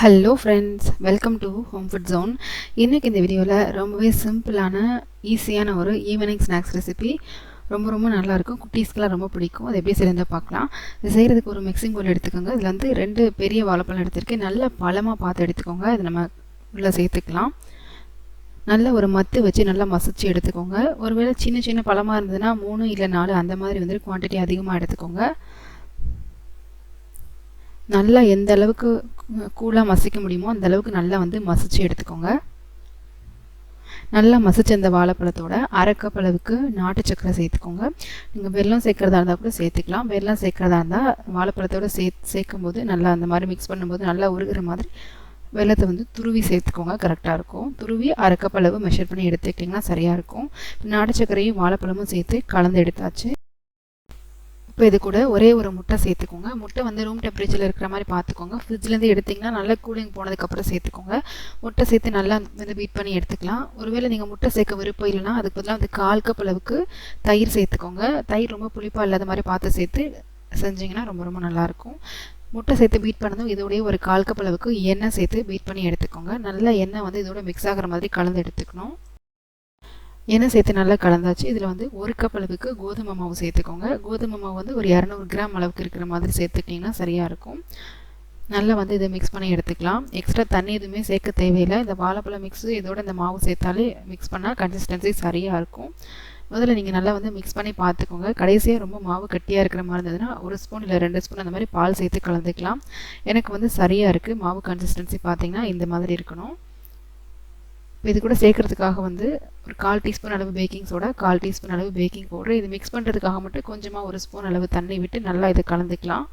Hello friends welcome to home food zone இன்றைக்கி இந்த வீடியோவில் ரொம்பவே சிம்பிளான ஈஸியான ஒரு ஈவினிங் ஸ்நாக்ஸ் ரெசிபி ரொம்ப ரொம்ப நல்லாயிருக்கும். குட்டீஸ்க்கெலாம் ரொம்ப பிடிக்கும். அது எப்படி செய்யறதா பார்க்கலாம். இது செய்கிறதுக்கு ஒரு மிக்சிங் போல் எடுத்துக்கோங்க. இதில் வந்து ரெண்டு பெரிய வாழைப்பழம் எடுத்திருக்கேன். நல்ல பழமாக பார்த்து எடுத்துக்கோங்க. இது நம்ம உள்ளே சேர்த்துக்கலாம். நல்ல ஒரு மத்து வச்சு நல்லா மசிச்சு எடுத்துக்கோங்க. ஒருவேளை சின்ன சின்ன பழமாக இருந்ததுன்னா மூணு இல்லை நாலு அந்த மாதிரி வந்து குவான்டிட்டி அதிகமாக எடுத்துக்கோங்க. நல்லா எந்த அளவுக்கு கூலாக மசிக்க முடியுமோ அந்த அளவுக்கு நல்லா வந்து மசிச்சு எடுத்துக்கோங்க. நல்லா மசிச்ச அந்த வாழைப்பழத்தோட அரைக்கப் அளவுக்கு நாட்டு சக்கரை சேர்த்துக்கோங்க. நீங்கள் வெல்லம் சேர்க்குறதா இருந்தால் கூட சேர்த்துக்கலாம். வெல்லம் சேர்க்குறதா இருந்தால் வாழைப்பழத்தோட சே சேர்க்கும் போது நல்லா அந்த மாதிரி மிக்ஸ் பண்ணும்போது நல்லா உருகிற மாதிரி வெள்ளத்தை வந்து துருவி சேர்த்துக்கோங்க. கரெக்டாக இருக்கும். துருவி அரைக்கப் அளவு மெஷர் பண்ணி எடுத்துக்கிட்டிங்கன்னா சரியாக இருக்கும். நாட்டு சக்கரையும் வாழைப்பழமும் சேர்த்து கலந்து எடுத்தாச்சு. இப்போ இது கூட ஒரே ஒரு முட்டை சேர்த்துக்கோங்க. முட்டை வந்து ரூம் டெம்பரேச்சரில் இருக்கிற மாதிரி பார்த்துக்கோங்க. ஃப்ரிட்ஜ்லேருந்து எடுத்திங்கன்னா நல்லா கூலிங் போனதுக்கப்புறம் சேர்த்துக்கோங்க. முட்டை சேர்த்து நல்லா வந்து பீட் பண்ணி எடுத்துக்கலாம். ஒருவேளை நீங்கள் முட்டை சேர்க்க விருப்பம் இல்லைன்னா அதுக்கு பதிலாக வந்து கால் கப் அளவுக்கு தயிர் சேர்த்துக்கோங்க. தயிர் ரொம்ப புளிப்பாக இல்லாத மாதிரி பார்த்து சேர்த்து செஞ்சிங்கன்னா ரொம்ப ரொம்ப நல்லாயிருக்கும் முட்டை சேர்த்து பீட் பண்ணதும் இதோடய ஒரு கால் கப் அளவுக்கு எண்ணெய் சேர்த்து பீட் பண்ணி எடுத்துக்கோங்க. நல்லா எண்ணெய் வந்து இதோட மிக்ஸ் ஆகிற மாதிரி கலந்து எடுத்துக்கணும். எண்ணெய் சேர்த்து நல்லா கலந்தாச்சு. இதில் வந்து ஒரு கப் அளவுக்கு கோதுமை மாவு சேர்த்துக்கோங்க. கோதுமை மாவு வந்து ஒரு இரநூறு கிராம் அளவுக்கு இருக்கிற மாதிரி சேர்த்துக்கிட்டிங்கன்னா சரியாக இருக்கும். நல்லா வந்து இதை மிக்ஸ் பண்ணி எடுத்துக்கலாம். எக்ஸ்ட்ரா தண்ணி எதுவுமே சேர்க்க தேவையில்லை. இந்த வாழைப்பழம் மிக்ஸு இதோட இந்த மாவு சேர்த்தாலே மிக்ஸ் பண்ணால் கன்சிஸ்டன்சி சரியாக இருக்கும். முதல்ல நீங்கள் நல்லா வந்து மிக்ஸ் பண்ணி பார்த்துக்கோங்க. கடைசியாக ரொம்ப மாவு கட்டியாக இருக்கிற மாதிரி இருந்ததுன்னா ஒரு ஸ்பூன் இல்லை ரெண்டு ஸ்பூன் அந்த மாதிரி பால் சேர்த்து கலந்துக்கலாம். எனக்கு வந்து சரியாக இருக்குது மாவு கன்சிஸ்டன்சி பார்த்திங்கன்னா இந்த மாதிரி இருக்கணும். இது கூட சேர்க்குறதுக்காக வந்து ஒரு கால் டீஸ்பூன் அளவு பேக்கிங் சோடா கால் டீஸ்பூன் அளவு பேக்கிங் பவுடர் இது மிக்ஸ் பண்ணுறதுக்காக மட்டும் கொஞ்சமாக ஒரு ஸ்பூன் அளவு தண்ணி விட்டு நல்லா இதை கலந்துக்கலாம்.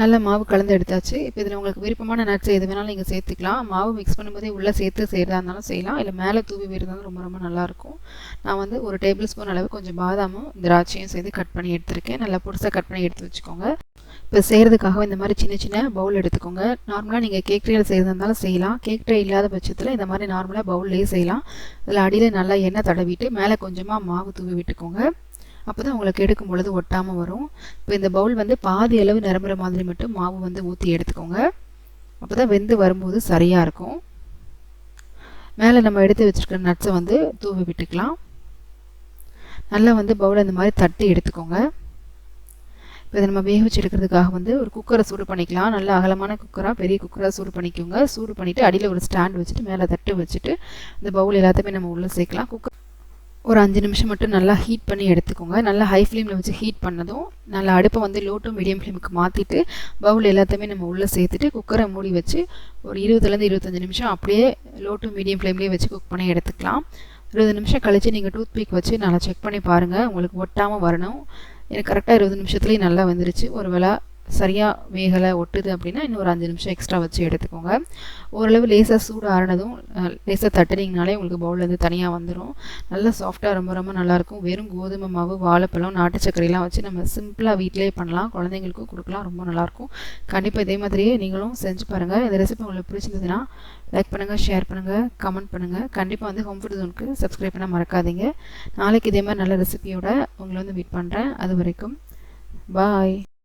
நல்ல மாவு கலந்து எடுத்தாச்சு. இப்போ இதில் உங்களுக்கு விருப்பமான நட்ஸ் எது வேணாலும் நீங்கள் சேர்த்துக்கலாம். மாவு மிக்ஸ் பண்ணும்போதே உள்ளே சேர்த்து செய்கிறதா இருந்தாலும் செய்யலாம். இல்லை மேலே தூவி விடுறதாலும் ரொம்ப ரொம்ப நல்லாயிருக்கும் நான் வந்து ஒரு டேபிள் ஸ்பூன் அளவு கொஞ்சம் பாதாமும் திராட்சையும் சேர்த்து கட் பண்ணி எடுத்திருக்கேன். நல்லா புதுசாக கட் பண்ணி எடுத்து வச்சுக்கோங்க. இப்போ செய்கிறதுக்காக இந்த மாதிரி சின்ன சின்ன பவுல் எடுத்துக்கோங்க. நார்மலாக நீங்கள் கேக் ட்ரேயில் செய்கிறதா இருந்தாலும் செய்யலாம். கேக் ட்ரே இல்லாத பட்சத்தில் இந்த மாதிரி நார்மலாக பவுல்லேயே செய்யலாம். அதில் அடியில் நல்லா எண்ணெய் தடவிட்டு மேலே கொஞ்சமாக மாவு தூவி விட்டுக்கோங்க. அப்போ தான் உங்களுக்கு எடுக்கும் பொழுது ஒட்டாமல் வரும். இப்போ இந்த பவுல் வந்து பாதி அளவு நிரம்புற மாதிரி மட்டும் மாவு வந்து ஊற்றி எடுத்துக்கோங்க. அப்போ தான் வெந்து வரும்போது சரியாக இருக்கும். மேலே நம்ம எடுத்து வச்சுருக்கிற நட்ஸை வந்து தூவி விட்டுக்கலாம். நல்லா வந்து பவுலை இந்த மாதிரி தட்டி எடுத்துக்கோங்க. இதை நம்ம வேக வச்சு எடுக்கிறதுக்காக வந்து ஒரு குக்கரை சூடு பண்ணிக்கலாம். நல்ல அகலமான குக்கராக பெரிய குக்கராக சூடு பண்ணிக்கோங்க. சூடு பண்ணிவிட்டு அடியில் ஒரு ஸ்டாண்ட் வச்சுட்டு மேலே தட்டு வச்சுட்டு இந்த பவுல் எல்லாத்தையுமே நம்ம உள்ளே சேர்க்கலாம். குக்கர் ஒரு அஞ்சு நிமிஷம் மட்டும் நல்லா ஹீட் பண்ணி எடுத்துக்கோங்க. நல்லா ஹை ஃப்ளேமில் வச்சு ஹீட் பண்ணதும் நல்லா அடுப்பை வந்து லோ டு மீடியம் ஃப்ளேமுக்கு மாற்றிட்டு பவுல் எல்லாத்தையுமே நம்ம உள்ளே சேர்த்துட்டு குக்கரை மூடி வச்சு ஒரு இருபதுலேருந்து இருபத்தஞ்சி நிமிஷம் அப்படியே லோ டு மீடியம் ஃப்ளேம்லேயே வச்சு குக் பண்ணி எடுத்துக்கலாம். இருபது நிமிஷம் கழித்து நீங்கள் டூத் பிக் வச்சு நல்லா செக் பண்ணி பாருங்கள் உங்களுக்கு ஒட்டாமல் வரணும். எனக்கு கரெக்டாக இருபது நிமிஷத்துலேயும் நல்லா வந்துருச்சு. ஒரு வேளை சரியாக வேகலை ஒட்டுது அப்படின்னா இன்னும் ஒரு அஞ்சு நிமிஷம் எக்ஸ்ட்ரா வச்சு எடுத்துக்கோங்க. ஓரளவு லேசாக சூடு ஆறினதும் லேசாக தட்டுனீங்கனாலே உங்களுக்கு பவுல்லேருந்து தனியாக வந்துடும் நல்லா சாஃப்டாக ரொம்ப ரொம்ப நல்லாயிருக்கும் வெறும் கோதுமை மாவு வாழைப்பழம் நாட்டு சர்க்கரையெல்லாம் வச்சு நம்ம சிம்பிளாக வீட்டிலே பண்ணலாம். குழந்தைங்களுக்கும் கொடுக்கலாம். ரொம்ப நல்லாயிருக்கும் கண்டிப்பாக இதே மாதிரியே நீங்களும் செஞ்சு பாருங்கள் இந்த ரெசிபி உங்களுக்கு பிடிச்சிருந்ததுன்னா லைக் பண்ணுங்கள் ஷேர் பண்ணுங்கள் கமெண்ட் பண்ணுங்கள் கண்டிப்பாக வந்து ஹோம் ஃபுட் ஜோனுக்கு சப்ஸ்கிரைப் பண்ண மறக்காதீங்க. நாளைக்கு இதே மாதிரி நல்ல ரெசிபியோட உங்களை வந்து மீட் பண்ணுறேன் அது வரைக்கும் பாய்